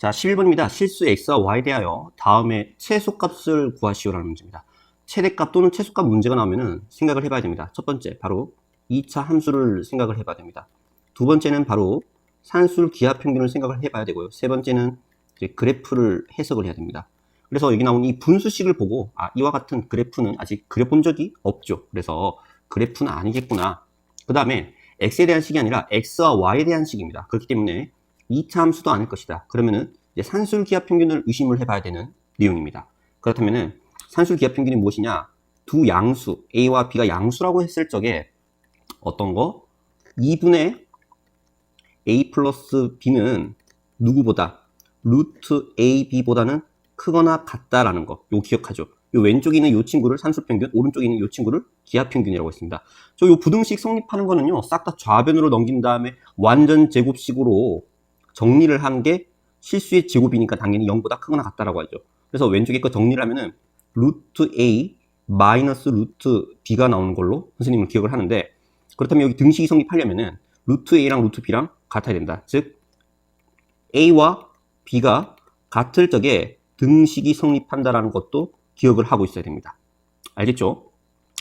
자, 11번입니다. 실수 x와 y에 대하여 다음에 최소값을 구하시오라는 문제입니다. 최대값 또는 최소값 문제가 나오면은 생각을 해봐야 됩니다. 첫 번째, 바로 2차 함수를 생각을 해봐야 됩니다. 두 번째는 바로 산술 기하 평균을 생각을 해봐야 되고요. 세 번째는 그래프를 해석을 해야 됩니다. 그래서 여기 나온 이 분수식을 보고 아 이와 같은 그래프는 아직 그려본 적이 없죠. 그래서 그래프는 아니겠구나. 그 다음에 x에 대한 식이 아니라 x와 y에 대한 식입니다. 그렇기 때문에 2차 함수도 아닐 것이다. 그러면은 이제 산술 기하 평균을 의심을 해봐야 되는 내용입니다. 그렇다면은 산술 기하 평균이 무엇이냐? 두 양수 a와 b가 양수라고 했을 적에 어떤 거? 2분의 a 플러스 b는 누구보다 루트 ab보다는 크거나 같다라는 거. 요 기억하죠? 요 왼쪽에 있는 요 친구를 산술평균, 오른쪽에 있는 요 친구를 기하평균이라고 했습니다. 저 요 부등식 성립하는 거는요, 싹 다 좌변으로 넘긴 다음에 완전 제곱식으로 정리를 한 게 실수의 제곱이니까 당연히 0보다 크거나 같다라고 하죠. 그래서 왼쪽에 거 정리를 하면은 루트 a 마이너스 루트 b가 나오는 걸로 선생님은 기억을 하는데 그렇다면 여기 등식이 성립하려면은 루트 a랑 루트 b랑 같아야 된다. 즉 a와 b가 같을 적에 등식이 성립한다라는 것도 기억을 하고 있어야 됩니다. 알겠죠?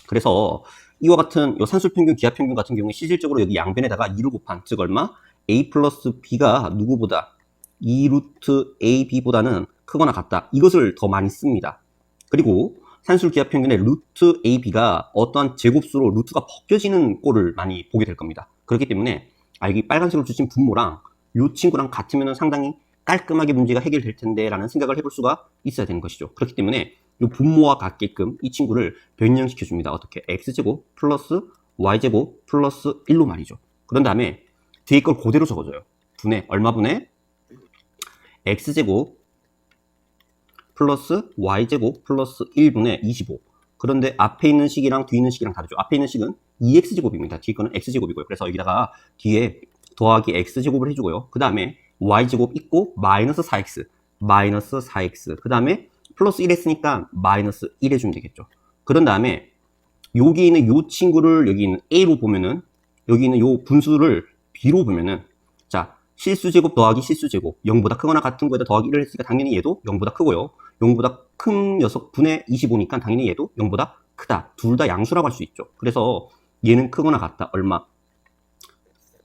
그래서 이와 같은 요 산술 평균, 기하 평균 같은 경우에 실질적으로 여기 양변에다가 2를 곱한 즉 얼마? A 플러스 b가 누구보다 2 루트 ab보다는 크거나 같다. 이것을 더 많이 씁니다. 그리고 산술 기하 평균의 루트 ab가 어떠한 제곱수로 루트가 벗겨지는 꼴을 많이 보게 될 겁니다. 그렇기 때문에 아 여기 빨간색으로 주신 분모랑 이 친구랑 같으면 상당히 깔끔하게 문제가 해결될 텐데 라는 생각을 해볼 수가 있어야 되는 것이죠. 그렇기 때문에 이 분모와 같게끔 이 친구를 변형시켜 줍니다. 어떻게? x제곱 플러스 y제곱 플러스 1로 말이죠. 그런 다음에 뒤에 걸 그대로 적어줘요. 분의 얼마 분의 x제곱 플러스 y제곱 플러스 1분의 25 그런데 앞에 있는 식이랑 뒤에 있는 식이랑 다르죠. 앞에 있는 식은 2x제곱입니다. 뒤에 거는 x제곱이고요. 그래서 여기다가 뒤에 더하기 x제곱을 해주고요. 그 다음에 y제곱 있고 마이너스 4x 마이너스 4x 그 다음에 플러스 1 했으니까 마이너스 1 해주면 되겠죠. 그런 다음에 여기 있는 요 친구를 여기 있는 a로 보면은 여기 있는 요 분수를 b로 보면은 자 실수제곱 더하기 실수제곱 0보다 크거나 같은 거에다 더하기 1을 했으니까 당연히 얘도 0보다 크고요. 0보다 큰 녀석 분의 25니까 당연히 얘도 0보다 크다. 둘 다 양수라고 할 수 있죠. 그래서 얘는 크거나 같다. 얼마?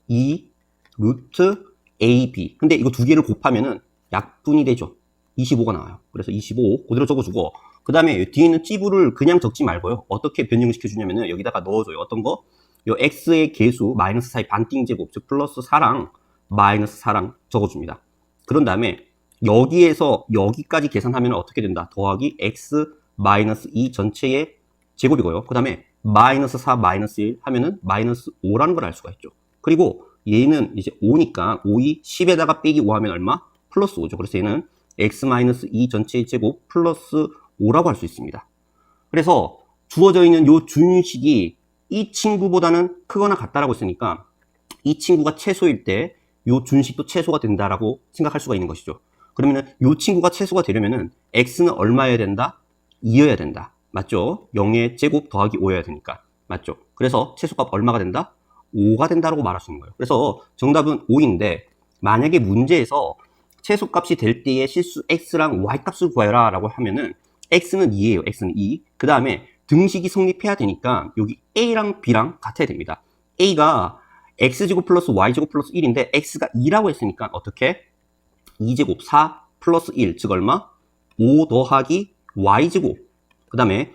2 루트 AB. 근데 이거 두 개를 곱하면은 약분이 되죠. 25가 나와요. 그래서 25 그대로 적어주고 그 다음에 뒤에 있는 찌부를 그냥 적지 말고요. 어떻게 변형을 시켜주냐면은 여기다가 넣어줘요. 어떤 거? 요 x의 개수 마이너스 4의 반띵 제곱 즉 플러스 4랑 마이너스 4랑 적어줍니다. 그런 다음에 여기에서 여기까지 계산하면 어떻게 된다? 더하기 x 마이너스 2 전체의 제곱이고요. 그 다음에 마이너스 4 마이너스 1 하면은 마이너스 5라는 걸 알 수가 있죠. 그리고 얘는 이제 5니까 5이 10에다가 빼기 5 하면 얼마? 플러스 5죠. 그래서 얘는 x 마이너스 2 전체의 제곱 플러스 5라고 할 수 있습니다. 그래서 주어져 있는 요 준식이 이 친구보다는 크거나 같다라고 했으니까 이 친구가 최소일 때 요 준식도 최소가 된다라고 생각할 수가 있는 것이죠. 그러면은 요 친구가 최소가 되려면은 x는 얼마여야 된다? 2여야 된다. 맞죠? 0의 제곱 더하기 5여야 되니까. 맞죠? 그래서 최소값 얼마가 된다? 5가 된다라고 말할 수 있는 거예요. 그래서 정답은 5인데 만약에 문제에서 최소값이 될 때의 실수 x랑 y값을 구해라 라고 하면은 x는 2예요. x는 2. 그 다음에 등식이 성립해야 되니까 여기 a랑 b랑 같아야 됩니다. a가 x제곱 플러스 y제곱 플러스 1인데 x가 2라고 했으니까 어떻게? 2제곱 4 플러스 1, 즉 얼마? 5 더하기 y제곱. 그 다음에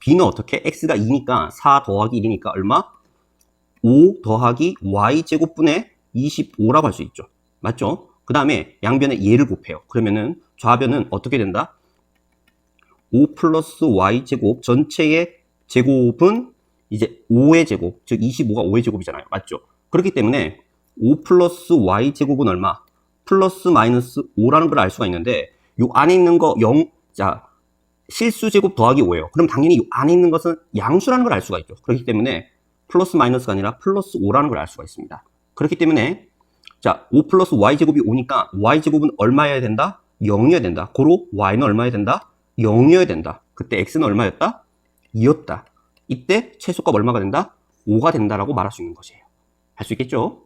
b는 어떻게? x가 2니까 4 더하기 1이니까 얼마? 5 더하기 y제곱분의 25라고 할 수 있죠. 맞죠? 그 다음에 양변에 얘를 곱해요. 그러면은 좌변은 어떻게 된다? 5 플러스 y제곱 전체의 제곱은 이제 5의 제곱, 즉 25가 5의 제곱이잖아요. 맞죠? 그렇기 때문에 5 플러스 y제곱은 얼마? 플러스 마이너스 5라는 걸 알 수가 있는데 요 안에 있는 거 0, 자 실수 제곱 더하기 5예요. 그럼 당연히 요 안에 있는 것은 양수라는 걸 알 수가 있죠. 그렇기 때문에 플러스 마이너스가 아니라 플러스 5라는 걸 알 수가 있습니다. 그렇기 때문에 자, 5 플러스 y제곱이 5니까 y제곱은 얼마여야 된다? 0이어야 된다. 고로 y는 얼마여야 된다? 0이어야 된다. 그때 x는 얼마였다? 2였다. 이때 최소값 얼마가 된다? 5가 된다라고 말할 수 있는 것이에요. 할 수 있겠죠?